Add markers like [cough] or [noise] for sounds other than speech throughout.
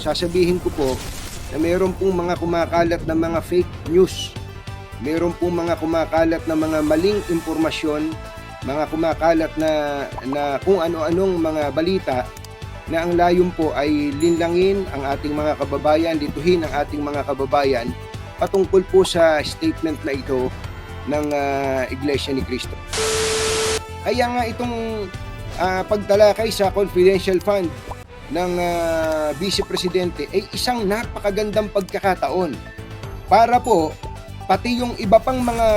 sasabihin ko po na mayroon pong mga kumakalat na mga fake news. Mayroon pong mga kumakalat na mga maling impormasyon, mga kumakalat na, na kung ano-anong mga balita na ang layon po ay linlangin ang ating mga kababayan, lituhin ang ating mga kababayan patungkol po sa statement na ito ng ah, Iglesia ni Cristo. Kaya nga itong ah, pagtalakay sa confidential fund ng ah, Vice Presidente ay isang napakagandang pagkakataon para po pati yung iba pang mga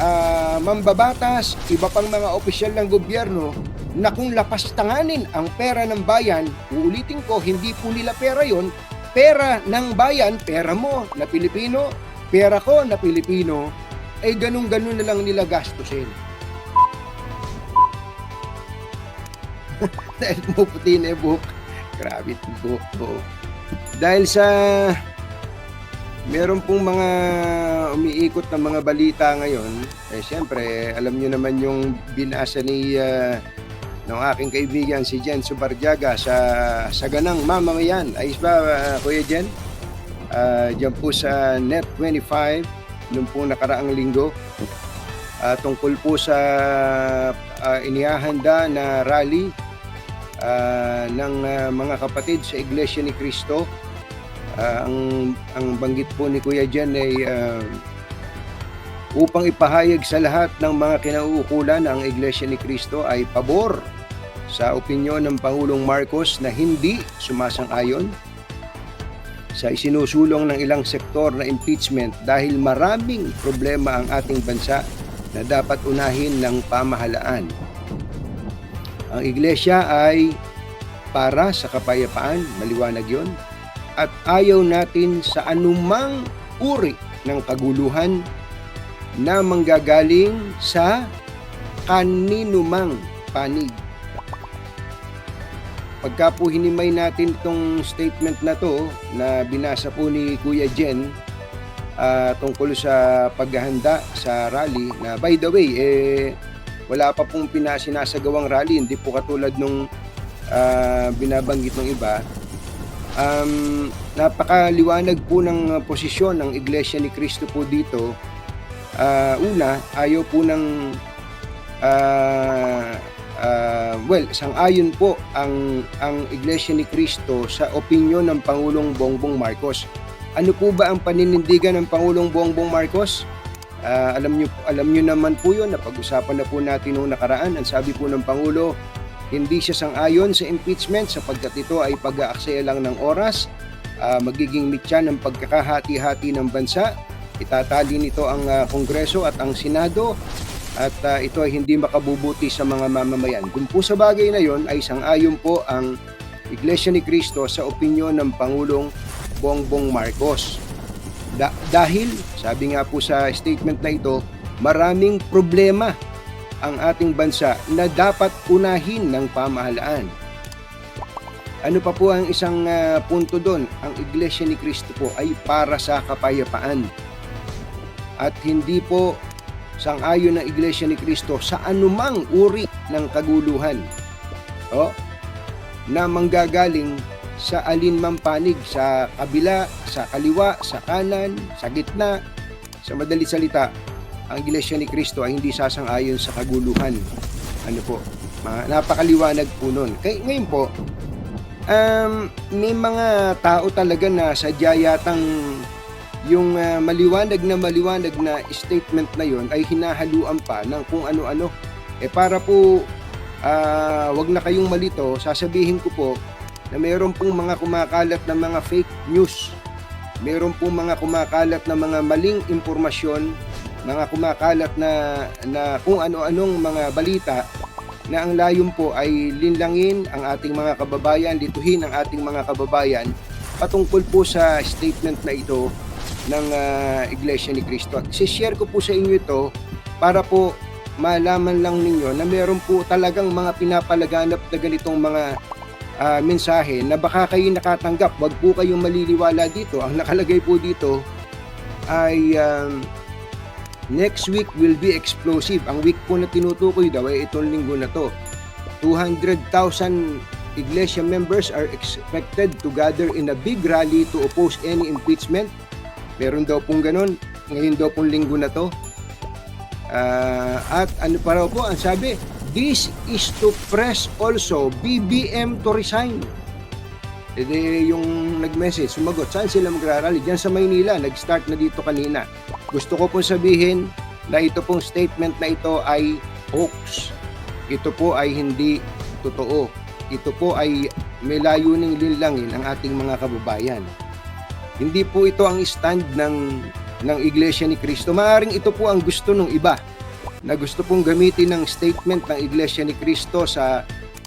ah, mambabatas, iba pang mga opisyal ng gobyerno na kung lapastanganin ang pera ng bayan, uulitin ko, hindi po nila pera yon, pera ng bayan, pera mo na Pilipino, pera ko na Pilipino, ay ganun-ganun na lang nila gastusin. [laughs] Dahil pumuputi na yung buhok. Grabe buhok ko. Dahil sa meron pong mga umiikot na mga balita ngayon, eh siyempre, alam nyo naman yung binasa ni ah, ng aking kaibigan si Jen Subarjaga sa sa ganang mamamayan. Ayos ba, ah, Kuya Jen? Ah, Diyan po sa Net25 nung po nakaraang linggo ah, tungkol po sa ah, inihahanda na rally ah, ng ah, mga kapatid sa Iglesia ni Cristo. Ah, ang ang banggit po ni Kuya Jen ay ah, upang ipahayag sa lahat ng mga kinauukulan na ang Iglesia ni Cristo ay pabor sa opinyon ng Pangulong Marcos na hindi sumasang-ayon sa isinusulong ng ilang sektor na impeachment dahil maraming problema ang ating bansa na dapat unahin ng pamahalaan. Ang iglesia ay para sa kapayapaan, maliwanag yon, at ayaw natin sa anumang uri ng kaguluhan na manggagaling sa kaninumang panig. Pagka po hinimay natin itong statement na to na binasa po ni Kuya Jen ah, tungkol sa paghahanda sa rally na by the way eh wala pa pong pinasinasagawang rally hindi po katulad nung ah, binabanggit ng iba um, napakaliwanag po ng posisyon ng Iglesia ni Cristo po dito Ah, una ayaw po ng ah, ah, well, sang-ayon po ang ang Iglesia ni Cristo sa opinyon ng Pangulong Bongbong Marcos. Ano po ba ang paninindigan ng Pangulong Bongbong Marcos? Ah, alam niyo alam niyo naman po 'yon, napag-usapan na po natin noong nakaraan. Ang sabi po ng Pangulo, hindi siya sang-ayon sa impeachment sapagkat ito ay pag-aaksaya lang ng oras, ah, magiging mitya ng pagkakahati-hati ng bansa. Itatali nito ang ah, Kongreso at ang Senado at ah, ito ay hindi makabubuti sa mga mamamayan. Kung po sa bagay na yon ay sang-ayon po ang Iglesia ni Cristo sa opinyon ng Pangulong Bongbong Marcos. Da- dahil, sabi nga po sa statement na ito, maraming problema ang ating bansa na dapat unahin ng pamahalaan. Ano pa po ang isang ah, punto doon? Ang Iglesia ni Cristo po ay para sa kapayapaan. At hindi po sang-ayon ng Iglesia ni Cristo sa anumang uri ng kaguluhan. O, na manggagaling sa alinmang panig sa kabila, sa kaliwa, sa kanan, sa gitna. Sa madali salita, ang Iglesia ni Cristo ay hindi sasang-ayon sa kaguluhan. Ano po? Napakaliwanag po nun. Kay, ngayon po, um, may mga tao talaga na sadya yatang yung ah, maliwanag na maliwanag na statement na yon ay hinahaluan pa ng kung ano-ano. Eh para po ah, wag na kayong malito, sasabihin ko po na mayroon pong mga kumakalat na mga fake news. Mayroon pong mga kumakalat na mga maling impormasyon, mga kumakalat na na kung ano-anong mga balita na ang layon po ay linlangin ang ating mga kababayan, lituhin ang ating mga kababayan patungkol po sa statement na ito ng ah, Iglesia ni Cristo. At share ko po sa inyo ito para po malaman lang ninyo na meron po talagang mga pinapalaganap na ganitong mga ah, mensahe na baka kayo nakatanggap. Huwag po kayong maliliwala dito. Ang nakalagay po dito ay um, next week will be explosive. Ang week po na tinutukoy daw ay itong linggo na to. 200,000 Iglesia members are expected to gather in a big rally to oppose any impeachment. Meron daw pong ganun. Ngayon daw pong linggo na to. Ah, at ano pa raw po, ang sabi, this is to press also BBM to resign. E di yung nag-message, sumagot, saan sila magrarally? Diyan sa Maynila, nag-start na dito kanina. Gusto ko pong sabihin na ito pong statement na ito ay hoax. Ito po ay hindi totoo. Ito po ay may layuning linlangin ang ating mga kababayan. Hindi po ito ang stand ng ng Iglesia ni Cristo. Maaring ito po ang gusto ng iba na gusto pong gamitin ng statement ng Iglesia ni Cristo sa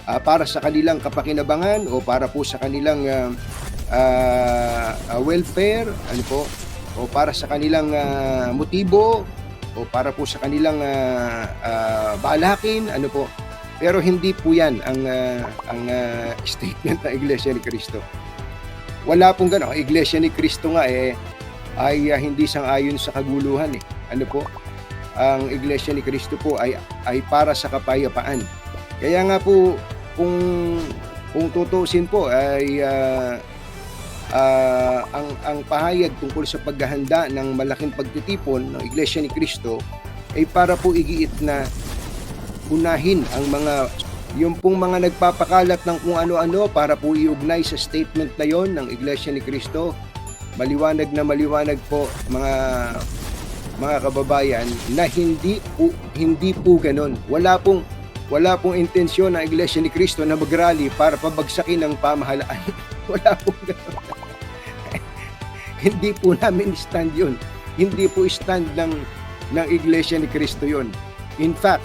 ah, para sa kanilang kapakinabangan o para po sa kanilang ah, ah, welfare, ano po, o para sa kanilang ah, motibo o para po sa kanilang ah, ah, balakin, ano po. Pero hindi po 'yan ang ah, ang ah, [laughs] statement ng Iglesia ni Cristo. Wala pong gano'n. Iglesia ni Cristo nga eh ay ah, hindi sang-ayon sa kaguluhan eh. Ano po? Ang Iglesia ni Cristo po ay ay para sa kapayapaan. Kaya nga po kung kung tutusin po ay ah, ah, ang ang pahayag tungkol sa paghahanda ng malaking pagtitipon ng Iglesia ni Cristo ay para po igiit na unahin ang mga yung pong mga nagpapakalat ng kung ano-ano para po iugnay sa statement na yon ng Iglesia ni Cristo. Maliwanag na maliwanag po mga mga kababayan na hindi po hindi po ganon. Wala pong wala pong intensyon ng Iglesia ni Cristo na magrally para pabagsakin ang pamahalaan. [laughs] wala pong ganon. [laughs] hindi po namin stand yun. Hindi po stand ng ng Iglesia ni Cristo yon. In fact,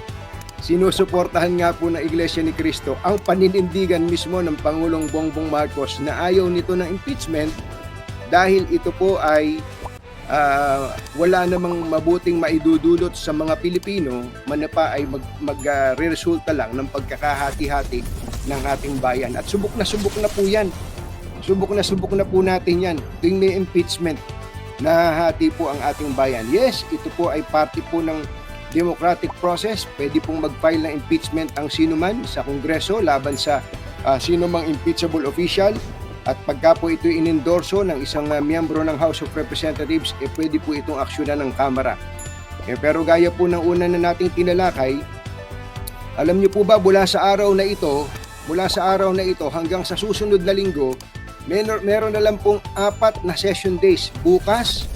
sinusuportahan nga po ng Iglesia ni Cristo ang paninindigan mismo ng Pangulong Bongbong Marcos na ayaw nito ng impeachment dahil ito po ay ah, wala namang mabuting maidudulot sa mga Pilipino manapa ay mag, magresulta lang ng pagkakahati-hati ng ating bayan. At subok na subok na po yan. Subok na subok na po natin yan. Tuwing may impeachment, nahahati po ang ating bayan. Yes, ito po ay parte po ng democratic process. Pwede pong mag-file ng impeachment ang sinuman sa Kongreso laban sa ah, sino mang impeachable official. At pagka po ito inendorso ng isang ah, miyembro ng House of Representatives, eh pwede po itong aksyonan ng Kamara. Eh, pero gaya po ng una na nating tinalakay, alam niyo po ba mula sa araw na ito, mula sa araw na ito hanggang sa susunod na linggo, meron, meron na lang pong apat na session days. Bukas,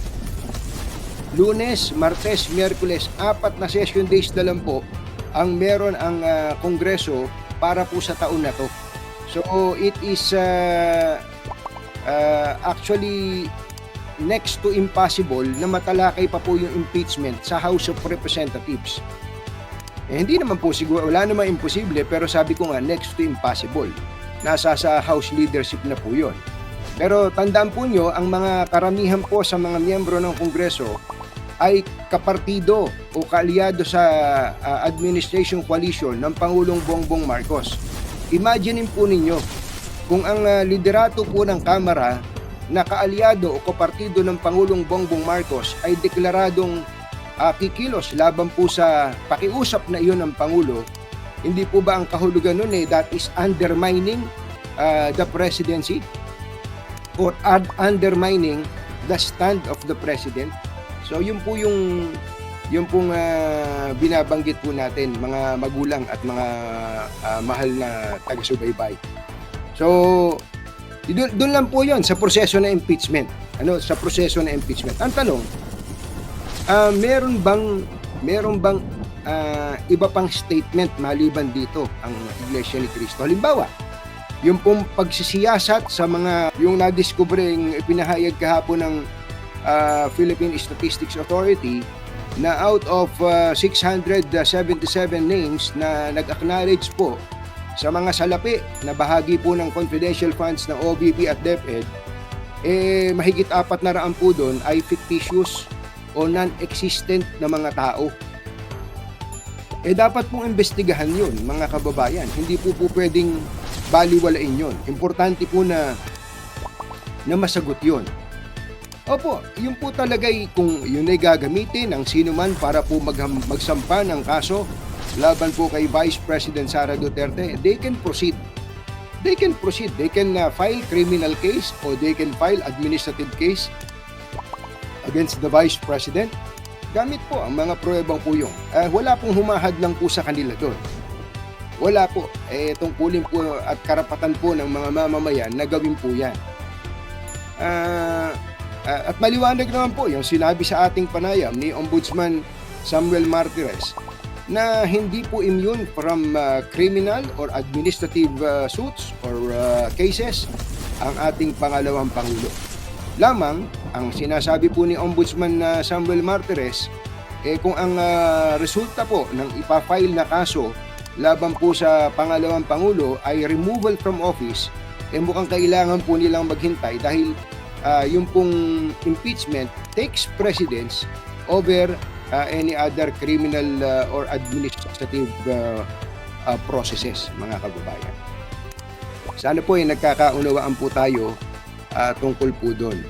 Lunes, Martes, Miyerkules, apat na session days na lang po ang meron ang ah, Kongreso para po sa taon na to. So it is uh, uh, actually next to impossible na matalakay pa po yung impeachment sa House of Representatives. Eh, hindi naman po siguro, wala naman imposible, pero sabi ko nga, next to impossible. Nasa sa House leadership na po yun. Pero tandaan po nyo, ang mga karamihan po sa mga miyembro ng Kongreso ay kapartido o kaalyado sa ah, administration coalition ng Pangulong Bongbong Marcos. Imaginein po ninyo kung ang ah, liderato po ng Kamara na kaalyado o kapartido ng Pangulong Bongbong Marcos ay deklaradong ah, kikilos laban po sa pakiusap na iyon ng Pangulo, hindi po ba ang kahulugan nun eh, that is undermining ah, the presidency or undermining the stand of the president? So yun po yung yung pong ah, binabanggit po natin mga magulang at mga ah, mahal na taga-subaybay. So doon lang po 'yon sa proseso ng impeachment. Ano sa proseso ng impeachment. Ang tanong, ah meron bang meron bang ah, iba pang statement maliban dito ang Iglesia ni Cristo? Halimbawa, yung pong pagsisiyasat sa mga yung nadiskubreng ipinahayag kahapon ng ah, Philippine Statistics Authority na out of ah, 677 names na nag-acknowledge po sa mga salapi na bahagi po ng confidential funds ng OBP at DepEd, eh mahigit apat na raan po doon ay fictitious o non-existent na mga tao. Eh dapat pong investigahan yun mga kababayan. Hindi po po pwedeng baliwalain yun. Importante po na na masagot yun. Opo, yun po talaga ay kung yun ay gagamitin ng sino man para po magham- magsampa ng kaso laban po kay Vice President Sara Duterte, they can proceed. they can proceed. They can uh, file criminal case or they can file administrative case against the Vice President. Gamit po ang mga pruebang po yun. Uh, wala pong humahad lang po sa kanila doon. Wala po. Eh, tungkulin po at karapatan po ng mga mamamayan na gawin po yan. Ah, ah, at maliwanag naman po yung sinabi sa ating panayam ni Ombudsman Samuel Martires na hindi po immune from ah, criminal or administrative ah, suits or ah, cases ang ating pangalawang Pangulo. Lamang, ang sinasabi po ni Ombudsman na Samuel Martires, eh kung ang ah, resulta po ng ipafile na kaso laban po sa pangalawang Pangulo ay removal from office, eh mukhang kailangan po nilang maghintay dahil ah, yung pong impeachment takes precedence over ah, any other criminal ah, or administrative ah, ah, processes, mga kababayan. Sana po ay nagkakaunawaan po tayo ah, tungkol po doon.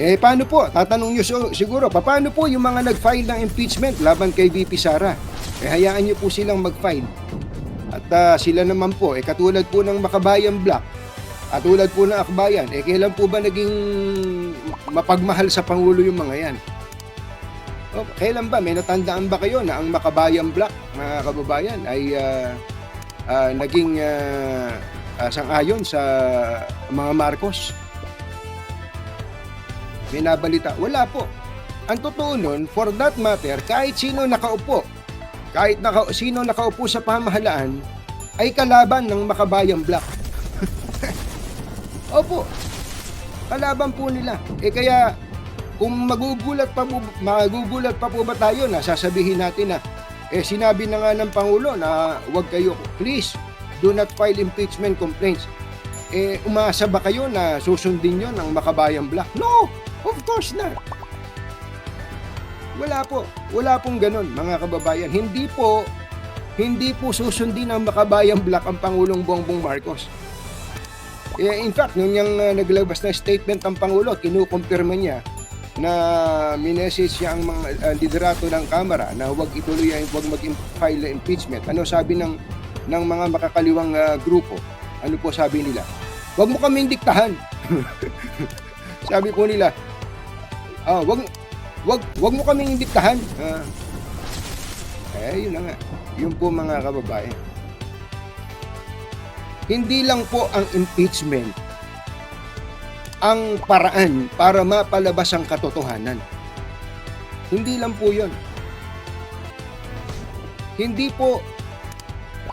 Eh, paano po? Tatanong nyo siguro, pa- paano po yung mga nag-file ng impeachment laban kay VP Sara? Eh, hayaan nyo po silang mag-file. At ah, sila naman po, eh, katulad po ng Makabayan Black, at tulad po ng Akbayan, eh, kailan po ba naging mapagmahal sa Pangulo yung mga yan? O, kailan ba? May natandaan ba kayo na ang Makabayan Black, mga kababayan, ay ah, ah, naging ah, ah, sang-ayon sa mga Marcos? May nabalita. Wala po. Ang totoo nun, for that matter, kahit sino nakaupo, kahit naka, sino nakaupo sa pamahalaan, ay kalaban ng Makabayan Black. Opo. Kalaban po nila. Eh kaya, kung magugulat pa po, magugulat pa po ba tayo na sasabihin natin na eh sinabi na nga ng Pangulo na huwag kayo, please, do not file impeachment complaints. Eh, umasa ba kayo na susundin nyo ng Makabayan Black? No! Of course not! Wala po. Wala pong ganun, mga kababayan. Hindi po, hindi po susundin ng Makabayan Black ang Pangulong Bongbong Marcos. Eh, in fact, nung yung uh, naglabas na statement ang Pangulo, kinukumpirma niya na minessage niya ang mga uh, liderato ng Kamara na huwag ituloy huwag mag-file ng impeachment. Ano sabi ng ng mga makakaliwang uh, grupo? Ano po sabi nila? Huwag mo kaming diktahan. [laughs] sabi po nila, ah, wag wag wag mo kaming diktahan. Ah, eh, yun na nga. Yun po mga kababayan. Hindi lang po ang impeachment ang paraan para mapalabas ang katotohanan. Hindi lang po yun. Hindi po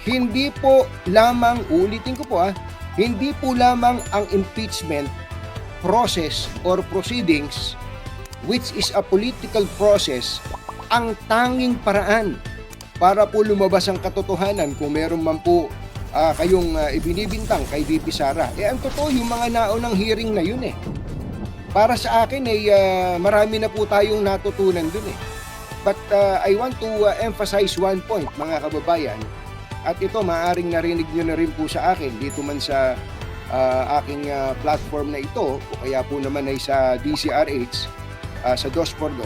hindi po lamang, ulitin ko po ah, hindi po lamang ang impeachment process or proceedings which is a political process ang tanging paraan para po lumabas ang katotohanan kung meron man po ah, kayong ah, ibinibintang kay VP Sara. Eh ang totoo yung mga naunang hearing na yun eh. Para sa akin ay ah, marami na po tayong natutunan dun eh. But ah, I want to ah, emphasize one point mga kababayan at ito maaring narinig nyo na rin po sa akin dito man sa ah, aking ah, platform na ito o kaya po naman ay sa DCRH ah, sa 2x2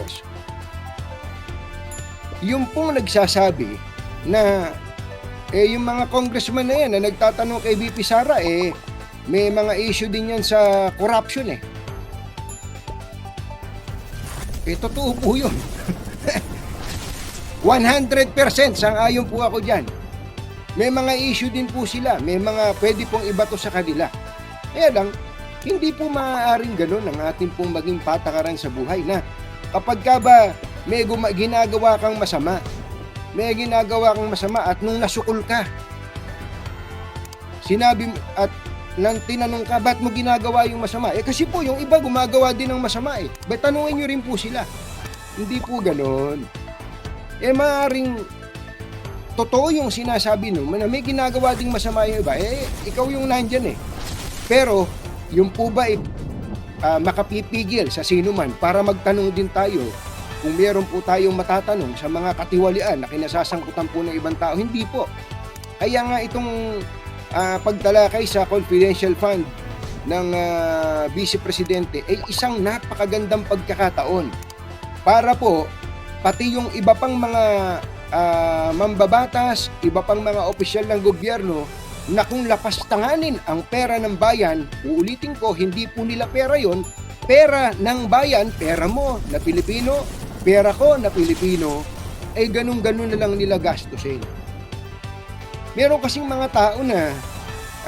yung pong nagsasabi na eh yung mga congressman na yan na nagtatanong kay VP Sara eh may mga issue din yan sa corruption eh. Eh totoo po yun. [laughs] 100% sang-ayon po ako dyan. May mga issue din po sila. May mga pwede pong ibato sa kanila. Kaya lang, hindi po maaaring ganun ang ating pong maging patakaran sa buhay na kapag ka ba may ginagawa kang masama, may ginagawa kang masama at nung nasukol ka, sinabi at nang tinanong ka, ba't mo ginagawa yung masama? Eh kasi po, yung iba gumagawa din ng masama eh. Ba't tanungin nyo rin po sila? Hindi po ganon. Eh maaaring totoo yung sinasabi no, na may ginagawa ding masama yung iba, eh ikaw yung nandyan eh. Pero, yung po ba eh, ah, makapipigil sa sino man para magtanong din tayo kung meron po tayong matatanong sa mga katiwalian na kinasasangkutan po ng ibang tao, hindi po. Kaya nga itong ah, pagtalakay sa confidential fund ng ah, Vice Presidente ay isang napakagandang pagkakataon para po pati yung iba pang mga ah, mambabatas, iba pang mga opisyal ng gobyerno na kung lapastanganin ang pera ng bayan, uulitin ko, hindi po nila pera yon, pera ng bayan, pera mo na Pilipino, pera ko na Pilipino, ay ganun-ganun na lang nila gastusin. Meron kasing mga tao na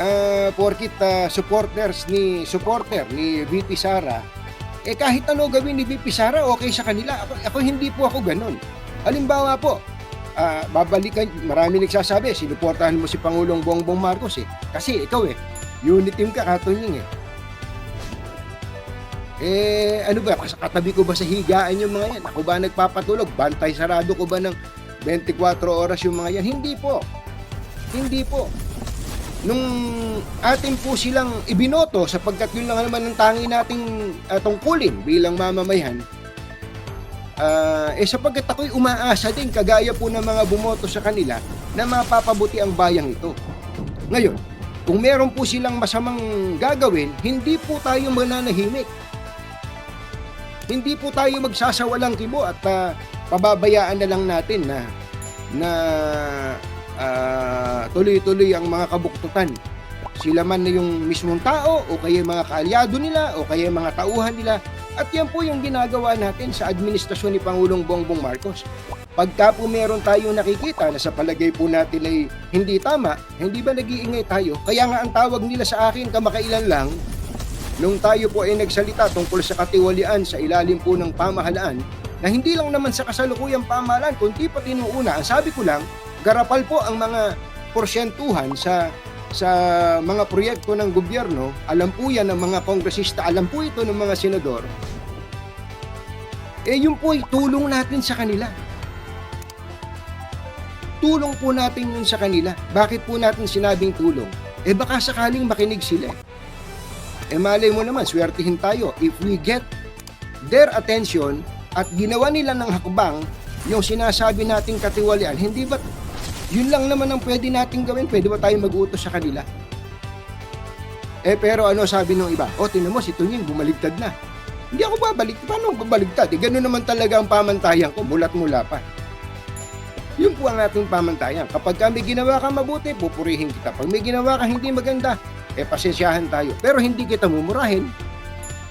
uh, porkit ah, supporters ni supporter ni VP Sara, eh kahit ano gawin ni VP Sara, okay sa kanila. Ako, ako hindi po ako ganun. Halimbawa po, ah, babalikan, marami nagsasabi, sinuportahan mo si Pangulong Bongbong Marcos eh. Kasi ikaw eh, unit team ka, katunying eh. Eh, ano ba, katabi ko ba sa higaan yung mga yan? Ako ba nagpapatulog? Bantay sarado ko ba ng 24 oras yung mga yan? Hindi po. Hindi po. Nung atin po silang ibinoto sapagkat yun lang naman ang tangi nating uh, tungkulin bilang mamamayan, Ah, eh sapagkat ako'y umaasa din kagaya po ng mga bumoto sa kanila na mapapabuti ang bayang ito. Ngayon, kung meron po silang masamang gagawin, hindi po tayo mananahimik. Hindi po tayo magsasawalang kibo at ah, pababayaan na lang natin na na ah, tuloy-tuloy ang mga kabuktutan. Sila man na yung mismong tao o kaya mga kaalyado nila o kaya mga tauhan nila at yan po yung ginagawa natin sa administrasyon ni Pangulong Bongbong Marcos. Pagka po meron tayong nakikita na sa palagay po natin ay hindi tama, hindi ba nag-iingay tayo? Kaya nga ang tawag nila sa akin kamakailan lang, nung tayo po ay nagsalita tungkol sa katiwalian sa ilalim po ng pamahalaan, na hindi lang naman sa kasalukuyang pamahalaan, kundi pati nung una, ang sabi ko lang, garapal po ang mga porsyentuhan sa sa mga proyekto ng gobyerno, alam po yan ng mga kongresista, alam po ito ng mga senador, eh yun po ay tulong natin sa kanila. Tulong po natin yun sa kanila. Bakit po natin sinabing tulong? Eh baka sakaling makinig sila. Malay mo naman, swertihin tayo. If we get their attention at ginawa nila ng hakbang yung sinasabi nating katiwalian, hindi ba yun lang naman ang pwede nating gawin? Pwede ba tayo mag-utos sa kanila? Eh pero ano sabi nung iba? O tinan mo si Tunying bumaligtad na. Hindi ako babalik. Paano babaligtad? Eh, ganun naman talaga ang pamantayan ko. Mulat mula pa. Yun po ang ating pamantayan. Kapag ka may ginawa ka mabuti, pupurihin kita. Pag may ginawa ka hindi maganda, eh pasensyahan tayo. Pero hindi kita mumurahin.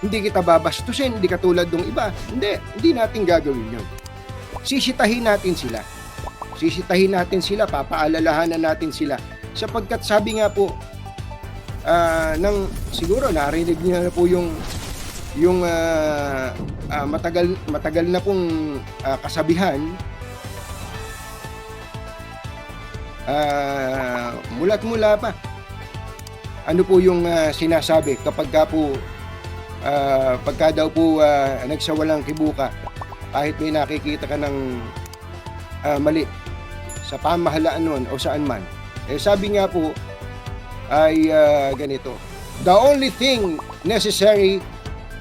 Hindi kita babastusin. Hindi katulad ng iba. Hindi. Hindi natin gagawin yun. Sisitahin natin sila. Sisitahin natin sila. Papaalalahanan natin sila. Sapagkat sabi nga po, ah, ng siguro narinig niyo na po yung yung ah, ah, matagal matagal na pong ah, kasabihan ah, mulat mula pa ano po yung ah, sinasabi kapag ka po ah, pagka daw po ah, nagsawalang kibuka kahit may nakikita ka ng ah, mali sa pamahalaan nun o saan man eh sabi nga po ay ah, ganito the only thing necessary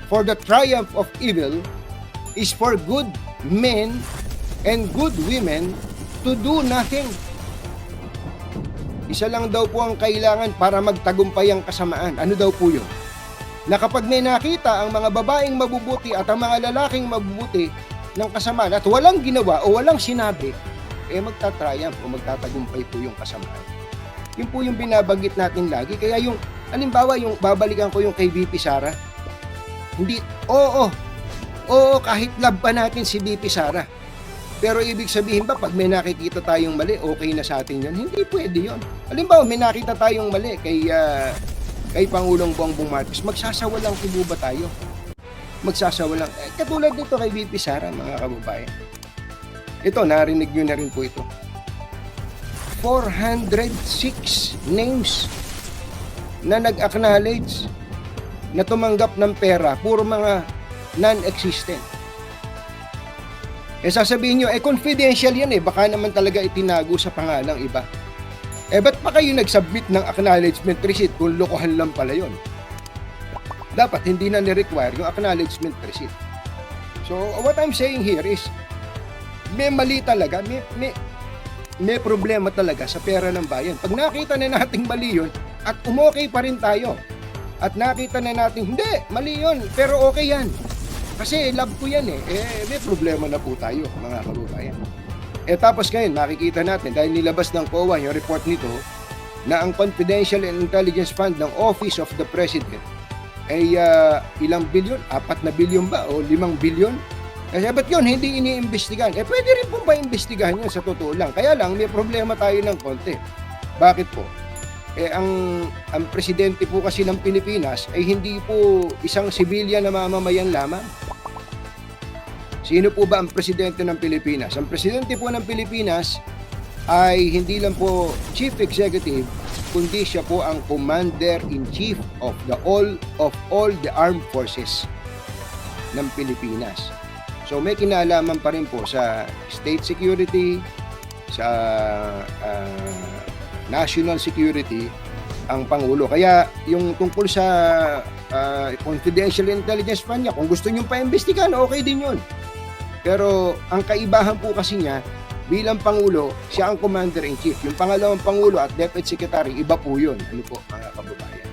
for the triumph of evil is for good men and good women to do nothing. Isa lang daw po ang kailangan para magtagumpay ang kasamaan. Ano daw po yun? Na kapag may nakita ang mga babaeng mabubuti at ang mga lalaking mabubuti ng kasamaan at walang ginawa o walang sinabi, eh magtatriumph o magtatagumpay po yung kasamaan. Yun po yung binabanggit natin lagi. Kaya yung, alimbawa, yung babalikan ko yung kay VP Sara, hindi, oo, oo, kahit love pa natin si BP Sara. Pero ibig sabihin ba, pag may nakikita tayong mali, okay na sa atin yun? Hindi pwede yun. Halimbawa, may nakita tayong mali kay, ah, kay Pangulong Bongbong Marcos, magsasawalang kubo ba tayo? Magsasawalang. Eh, katulad nito kay BP Sara, mga kababayan. Ito, narinig nyo na rin po ito. 406 names na nag-acknowledge na tumanggap ng pera, puro mga non-existent. Eh sasabihin nyo, eh confidential yan eh, baka naman talaga itinago sa pangalang iba. Eh ba't pa kayo nag-submit ng acknowledgement receipt kung lokohan lang pala yon? Dapat hindi na ni-require yung acknowledgement receipt. So what I'm saying here is, may mali talaga, may, may, may problema talaga sa pera ng bayan. Pag nakita na nating mali yun, at umokay pa rin tayo, at nakita na natin, hindi, mali yun, pero okay yan. Kasi love ko yan eh. Eh, may problema na po tayo, mga kababayan. Eh tapos ngayon, makikita natin, dahil nilabas ng COA yung report nito, na ang Confidential and Intelligence Fund ng Office of the President ay ah, ilang bilyon? Apat na bilyon ba? O limang bilyon? Kasi ba't yun, hindi iniimbestigahan? Eh, pwede rin po ba imbestigahan yun sa totoo lang? Kaya lang, may problema tayo ng konti. Bakit po? Eh, ang, ang presidente po kasi ng Pilipinas ay hindi po isang sibilyan na mamamayan lamang. Sino po ba ang presidente ng Pilipinas? Ang presidente po ng Pilipinas ay hindi lang po chief executive, kundi siya po ang commander-in-chief of the all of all the armed forces ng Pilipinas. So may kinalaman pa rin po sa state security, sa ah, national security ang Pangulo. Kaya yung tungkol sa ah, confidential intelligence fund niya, kung gusto niyo pa imbestigahan, okay din yun. Pero ang kaibahan po kasi niya, bilang Pangulo, siya ang Commander-in-Chief. Yung pangalawang Pangulo at Deputy Secretary, iba po yun. Ano po, mga kababayan?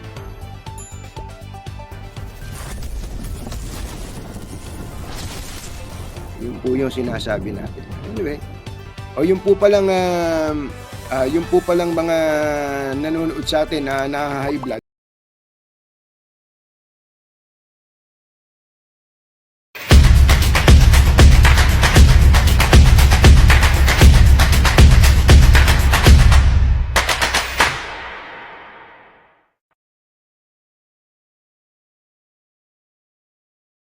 Yun po yung sinasabi natin. Anyway, o yung po palang um, ah, yung po palang mga nanonood sa atin na na high blood